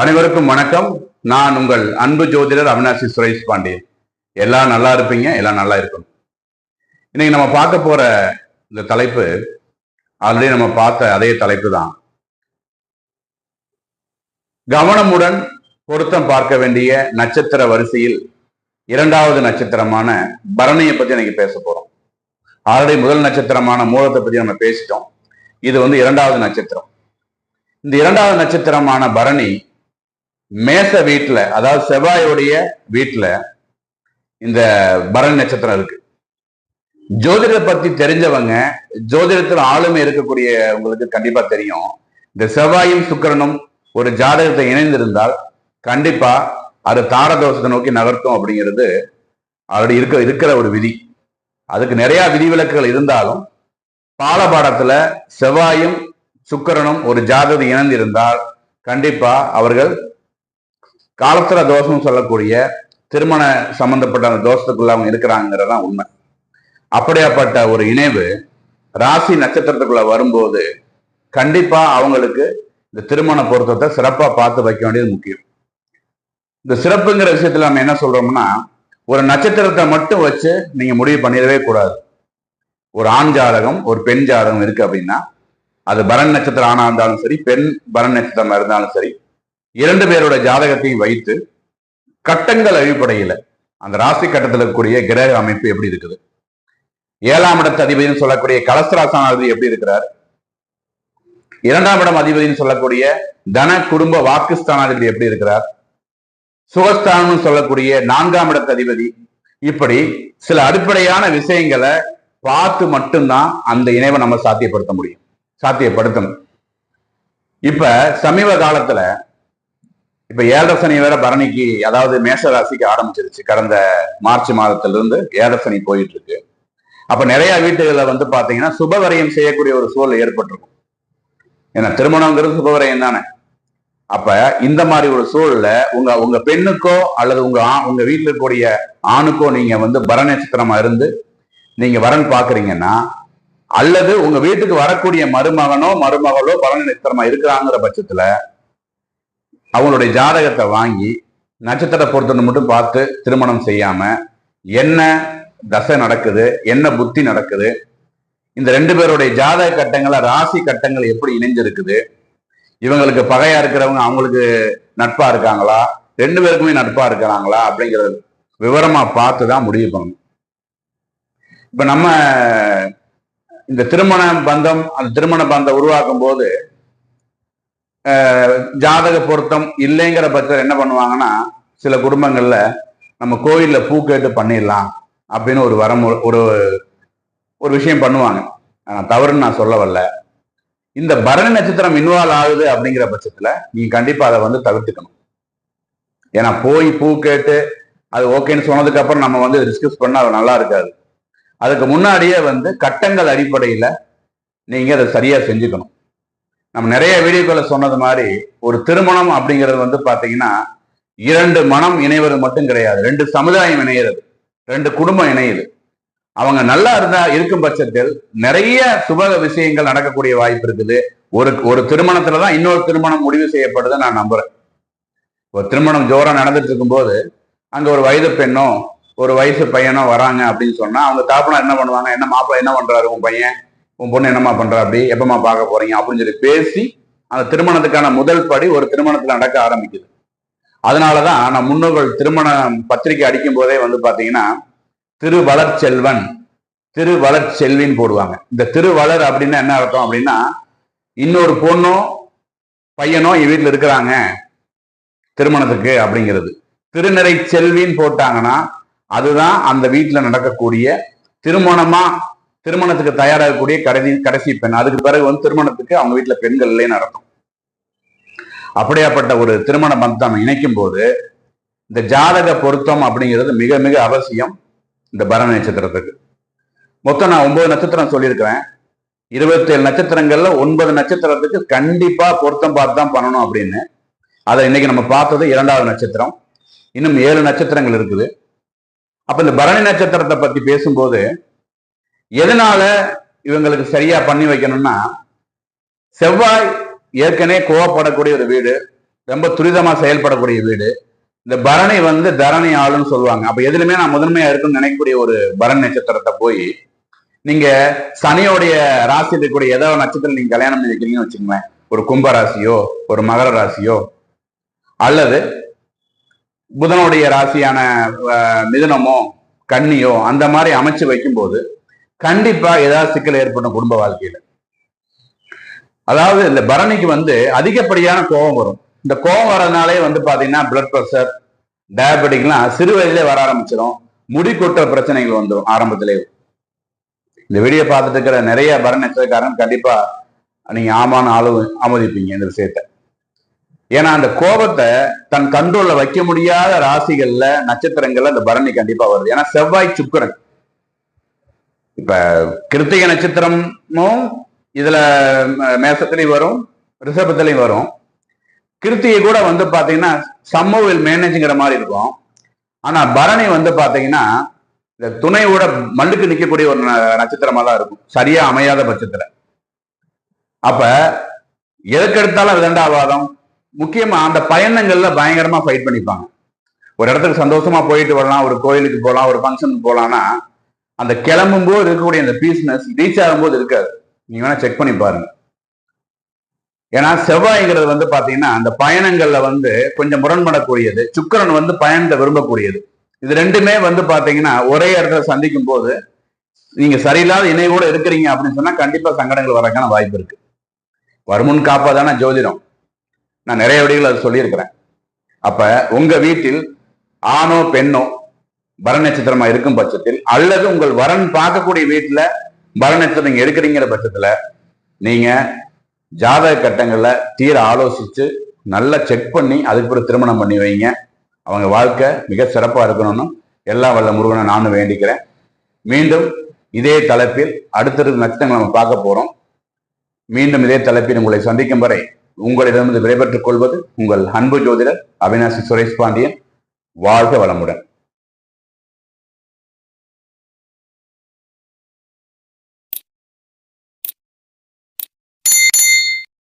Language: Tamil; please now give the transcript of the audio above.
அனைவருக்கும் வணக்கம். நான் உங்கள் அன்பு ஜோதிடர் அவினாசி சுரேஷ் பாண்டியன். எல்லாம் நல்லா இருப்பீங்க எல்லாம் நல்லா இருக்கும் இன்னைக்கு நம்ம பார்க்க போற இந்த தலைப்பு ஆல்ரெடி நம்ம பார்த்த அதே தலைப்பு தான். கவனமுடன் பொருத்தம் பார்க்க வேண்டிய நட்சத்திர வரிசையில் இரண்டாவது நட்சத்திரமான பரணியை பத்தி இன்னைக்கு பேச போறோம். ஆல்ரெடி முதல் நட்சத்திரமான மூலத்தை பத்தி நம்ம பேசிட்டோம். இது வந்து இரண்டாவது நட்சத்திரம். இந்த இரண்டாவது நட்சத்திரமான பரணி மேச வீட்டில் அதாவது செவ்வாயுடைய வீட்டில் இந்த பரணி நட்சத்திரம் இருக்கு. ஜோதிடத்தை பத்தி தெரிஞ்சவங்க ஜோதிடத்தில் ஆளுமை இருக்கக்கூடிய உங்களுக்கு கண்டிப்பா தெரியும். இந்த செவ்வாயும் சுக்கிரனும் ஒரு ஜாதகத்தை இணைந்திருந்தால் கண்டிப்பா அது தாரதோஷத்தை நோக்கி நகர்த்தும் அப்படிங்கிறது அவருடைய இருக்க இருக்கிற ஒரு விதி. அதுக்கு நிறைய விதிவிலக்குகள் இருந்தாலும் பாலபாடத்துல செவ்வாயும் சுக்கிரனும் ஒரு ஜாதகத்தை இணைந்திருந்தால் கண்டிப்பா அவர்கள் காலத்துல தோஷம் சொல்லக்கூடிய திருமண சம்பந்தப்பட்ட அந்த தோஷத்துக்குள்ள அவங்க இருக்கிறாங்கிறதான் உண்மை. அப்படியாப்பட்ட ஒரு இணைவு ராசி நட்சத்திரத்துக்குள்ள வரும்போது கண்டிப்பா அவங்களுக்கு இந்த திருமண பொருத்தத்தை சிறப்பா பார்த்து வைக்க வேண்டியது முக்கியம். இந்த சிறப்புங்கிற விஷயத்துல நம்ம என்ன சொல்றோம்னா ஒரு நட்சத்திரத்தை மட்டும் வச்சு நீங்க முடிவு பண்ணிடவே கூடாது. ஒரு ஆண் ஜாதகம் ஒரு பெண் ஜாதகம் இருக்கு அப்படின்னா அது பரன் நட்சத்திரம் ஆணா இருந்தாலும் சரி பெண் பரண் நட்சத்திரமா இருந்தாலும் சரி இரண்டு பேரோட ஜாதகத்தையும் வைத்து கட்டங்கள் அடிப்படையில் அந்த ராசி கட்டத்தில் இருக்கக்கூடிய கிரக அமைப்பு எப்படி இருக்குது? ஏழாம் இடத்து அதிபதினு சொல்லக்கூடிய கலஸ்திராசானாதிபதி எப்படி இருக்கிறார்? இரண்டாம் இடம் அதிபதினு சொல்லக்கூடிய தன குடும்ப வாக்குஸ்தானாதிபதி எப்படி இருக்கிறார்? சுகஸ்தானம்னு சொல்லக்கூடிய நான்காம் இடத்து அதிபதி. இப்படி சில அடிப்படையான விஷயங்களை பார்த்து மட்டும்தான் அந்த இணைவை நம்ம சாத்தியப்படுத்த முடியும். சாத்தியப்படுத்தணும். இப்ப சமீப காலத்துல இப்ப ஏழரை சனி வேற பரணிக்கு அதாவது மேஷ ராசிக்கு ஆரம்பிச்சிருச்சு. கடந்த மார்ச் மாதத்துல இருந்து ஏழரை சனி போயிட்டு இருக்கு அப்ப நிறைய வீட்டுகள்ல வந்து பாத்தீங்கன்னா சுபவரையம் செய்யக்கூடிய ஒரு சூழல் ஏற்பட்டிருக்கும். ஏன்னா திருமணங்கிறது சுபவரையம் தானே. அப்ப இந்த மாதிரி ஒரு சூழல்ல உங்க உங்க பெண்ணுக்கோ அல்லது உங்க ஆ- உங்க வீட்டில் இருக்கக்கூடிய ஆணுக்கோ நீங்க வந்து பர நட்சத்திரமா இருந்து நீங்க வரன் பாக்குறீங்கன்னா அல்லது உங்க வீட்டுக்கு வரக்கூடிய மருமகனோ மருமகளோ பரண நட்சத்திரமா இருக்கிறாங்கிற பட்சத்துல அவங்களுடைய ஜாதகத்தை வாங்கி நட்சத்திர பொருத்தனை மட்டும் பார்த்து திருமணம் செய்யாம என்ன தசை நடக்குது என்ன புத்தி நடக்குது இந்த ரெண்டு பேருடைய ஜாதக கட்டங்களை ராசி கட்டங்கள் எப்படி இணைஞ்சிருக்குது இவங்களுக்கு பகையா இருக்கிறவங்க அவங்களுக்கு நட்பா இருக்காங்களா ரெண்டு பேருக்குமே நட்பா இருக்கிறாங்களா அப்படிங்கறது விவரமா பார்த்து தான் முடிவு பண்ணணும். இப்ப நம்ம இந்த திருமண பந்தம் அந்த திருமண பந்தம் உருவாக்கும் போது ஜாதக பொருத்தம் இல்லைங்கிற பட்சத்தில் என்ன பண்ணுவாங்கன்னா சில குடும்பங்களில் நம்ம கோயிலில் பூ கேட்டு பண்ணிடலாம் அப்படின்னு ஒரு வரம் ஒரு ஒரு விஷயம் பண்ணுவாங்க. ஆனால் தவறுன்னு நான் சொல்ல வரல. இந்த பரணி நட்சத்திரம் இன்வால்வ் ஆகுது அப்படிங்கிற பட்சத்தில் நீங்கள் கண்டிப்பாக அதை வந்து தவிர்த்துக்கணும். ஏன்னா போய் பூ கேட்டு அது ஓகேன்னு சொன்னதுக்கப்புறம் நம்ம வந்து டிஸ்கஸ் பண்ணால் அது நல்லா இருக்காது. அதுக்கு முன்னாடியே வந்து கட்டங்கள் அடிப்படையில் நீங்கள் அதை சரியாக செஞ்சுக்கணும். நம்ம நிறைய வீடியோக்களை சொன்னது மாதிரி ஒரு திருமணம் அப்படிங்கிறது வந்து பார்த்தீங்கன்னா இரண்டு மனம் இணைவது மட்டும் கிடையாது. ரெண்டு சமுதாயம் இணையிறது. ரெண்டு குடும்பம் இணையுது. அவங்க நல்லா இருந்தா இருக்கும் பட்சத்தில் நிறைய சுப விஷயங்கள் நடக்கக்கூடிய வாய்ப்பு இருக்குது. ஒரு ஒரு திருமணத்துல தான் இன்னொரு திருமணம் முடிவு செய்யப்படுதை நான் நம்புறேன். ஒரு திருமணம் ஜோரம் நடந்துட்டு இருக்கும்போது அங்க ஒரு வயது பெண்ணோ ஒரு வயசு பையனோ வராங்க அப்படின்னு சொன்னா அவங்க தாப்பனா என்ன பண்ணுவாங்க? என்ன மாப்பிள்ள என்ன பண்றாரு உன் பையன்? உன் பொண்ணு என்னம்மா பண்ற அப்படி? எப்பமா பார்க்க போறீங்க? அப்படின்னு சொல்லி பேசி அந்த திருமணத்துக்கான முதல் படி ஒரு திருமணத்துல நடக்க ஆரம்பிக்குது. அதனாலதான் நான் முன்னோர்கள் திருமண பத்திரிக்கை அடிக்கும் போதே வந்து பாத்தீங்கன்னா திரு வளர்ச்செல்வின்னு போடுவாங்க. இந்த திருவளர் அப்படின்னா என்ன அர்த்தம் அப்படின்னா இன்னொரு பொண்ணோ பையனோ என் வீட்டில் இருக்கிறாங்க திருமணத்துக்கு அப்படிங்கிறது. திருநிறை செல்வின்னு போட்டாங்கன்னா அதுதான் அந்த வீட்டில் நடக்கக்கூடிய திருமணமா திருமணத்துக்கு தயாராகக்கூடிய கடைசி கடைசி பெண். அதுக்கு பிறகு வந்து திருமணத்துக்கு அவங்க வீட்டுல பெண்கள் இல்லைன்னு அர்த்தம் அப்படியாப்பட்ட ஒரு திருமண பந்தம் இணைக்கும் போது இந்த ஜாதக பொருத்தம் அப்படிங்கிறது மிக மிக அவசியம் இந்த பரண நட்சத்திரத்துக்கு. மொத்தம் நான் ஒன்பது நட்சத்திரம் சொல்லியிருக்கிறேன். இருபத்தி ஏழு நட்சத்திரங்கள்ல ஒன்பது நட்சத்திரத்துக்கு கண்டிப்பா பொருத்தம் பார்த்து தான் பண்ணணும் அப்படின்னு. அதை இன்னைக்கு நம்ம பார்த்தது இரண்டாவது நட்சத்திரம். இன்னும் ஏழு நட்சத்திரங்கள் இருக்குது. அப்ப இந்த பரணி நட்சத்திரத்தை பத்தி பேசும்போது எதனால இவங்களுக்கு சரியா பண்ணி வைக்கணும்னா செவ்வாய் ஏற்கனவே கோவப்படக்கூடிய ஒரு வீடு ரொம்ப துரிதமா செயல்படக்கூடிய வீடு. இந்த பரணி வந்து தரணி ஆளுன்னு சொல்லுவாங்க. அப்ப எதுலுமே நான் முதன்மையா இருக்குன்னு நினைக்கக்கூடிய ஒரு பரணி நட்சத்திரத்தை போய் நீங்க சனியோடைய ராசி இருக்கக்கூடிய ஏதோ நட்சத்திரம் நீங்க கல்யாணம் பண்ணி வைக்கிறீங்கன்னு வச்சுக்கோங்களேன். ஒரு கும்ப ராசியோ ஒரு மகர ராசியோ அல்லது புதனுடைய ராசியான மிதுனமோ கன்னியோ அந்த மாதிரி அமைச்சு வைக்கும்போது கண்டிப்பா ஏதாவது சிக்கல் ஏற்படும் குடும்ப வாழ்க்கையில. அதாவது இந்த பரணிக்கு வந்து அதிகப்படியான கோபம் வரும். இந்த கோபம் வரதுனாலே வந்து பாத்தீங்கன்னா பிளட் ப்ரெஷர் டயபெட்டிக்லாம் சிறு வயதிலே வர ஆரம்பிச்சிடும் முடி கொட்டுற பிரச்சனைகள் வந்துடும் ஆரம்பத்திலே. இந்த வீடியோ பார்த்துட்டு இருக்கிற நிறைய பரண நட்சத்திரக்காரன் கண்டிப்பா நீங்க ஆமான்னு ஆளு ஆமோதிப்பீங்க இந்த விஷயத்த. ஏன்னா அந்த கோபத்தை தன் கண்ட்ரோல்ல வைக்க முடியாத ராசிகள்ல நட்சத்திரங்கள்ல அந்த பரணி கண்டிப்பா வருது. ஏன்னா செவ்வாய் சுக்கிரன். இப்ப கிருத்திக நட்சத்திரமும் இதுல ம- மேசத்திலையும் வரும் ரிஷபத்திலையும் வரும். கிருத்திகை கூட வந்து பாத்தீங்கன்னா சம்மவில் மேனேஜுங்கிற மாதிரி இருக்கும். ஆனா பரணி வந்து பாத்தீங்கன்னா இந்த துணையோட மல்லுக்கு நிக்கக்கூடிய ஒரு ந- நட்சத்திரமா தான் இருக்கும். சரியா அமையாத பட்சத்துல. அப்ப எதுக்கெடுத்தாலும் விதண்டாவாதம் முக்கியமா அந்த பயணங்கள்ல பயங்கரமா ஃபைட் பண்ணிப்பாங்க. ஒரு இடத்துக்கு சந்தோஷமா போயிட்டு வரலாம் ஒரு கோயிலுக்கு போகலாம் ஒரு ஃபங்க்ஷனுக்கு போகலாம்னா அந்த கிளம்பும் போது இருக்கக்கூடிய அந்த பீஸ்னஸ் ரீச் ஆகும்போது இருக்காது. நீங்க வேணா செக் பண்ணி பாருங்க. ஏன்னா செவ்வாய்ங்கிறது வந்து பாத்தீங்கன்னா அந்த பயணங்கள்ல வந்து கொஞ்சம் முரண்படக்கூடியது. சுக்கிரன் வந்து பயணத்தை விரும்பக்கூடியது. இது ரெண்டுமே வந்து பாத்தீங்கன்னா ஒரே இடத்துல சந்திக்கும் போது நீங்க சரியில்லாத இணையோட இருக்கிறீங்க அப்படின்னு சொன்னா கண்டிப்பா சங்கடங்கள் வரக்கான வாய்ப்பு இருக்கு. வருமுன் காப்பாதான ஜோதிடம். நான் நிறைய வழிகள் அதை சொல்லியிருக்கிறேன். அப்ப உங்க வீட்டில் ஆணோ பெண்ணோ வர நட்சத்திரமா இருக்கும் பட்சத்தில் அல்லது உங்கள் வரன் பார்க்கக்கூடிய வீட்டுல வர நட்சத்திரம் எடுக்கிறீங்கிற பட்சத்துல நீங்க ஜாதக கட்டங்கள்ல தீர ஆலோசிச்சு நல்லா செக் பண்ணி அதுக்கு பிறகு திருமணம் பண்ணி வைங்க. அவங்க வாழ்க்கை மிக சிறப்பா இருக்கணும்னு எல்லா வல்ல முருகனை நானும் வேண்டிக்கிறேன். மீண்டும் இதே தலைப்பில் அடுத்தடுத்த நட்சத்திரங்களை நம்ம பார்க்க போறோம். மீண்டும் இதே தலைப்பில் உங்களை சந்திக்கும் வரை உங்களிடமிருந்து விடைபெற்றுக் கொள்வது உங்கள் அன்பு ஜோதிடர் அவினாசி சுரேஷ் பாண்டியன். வாழ்க வளமுடன்.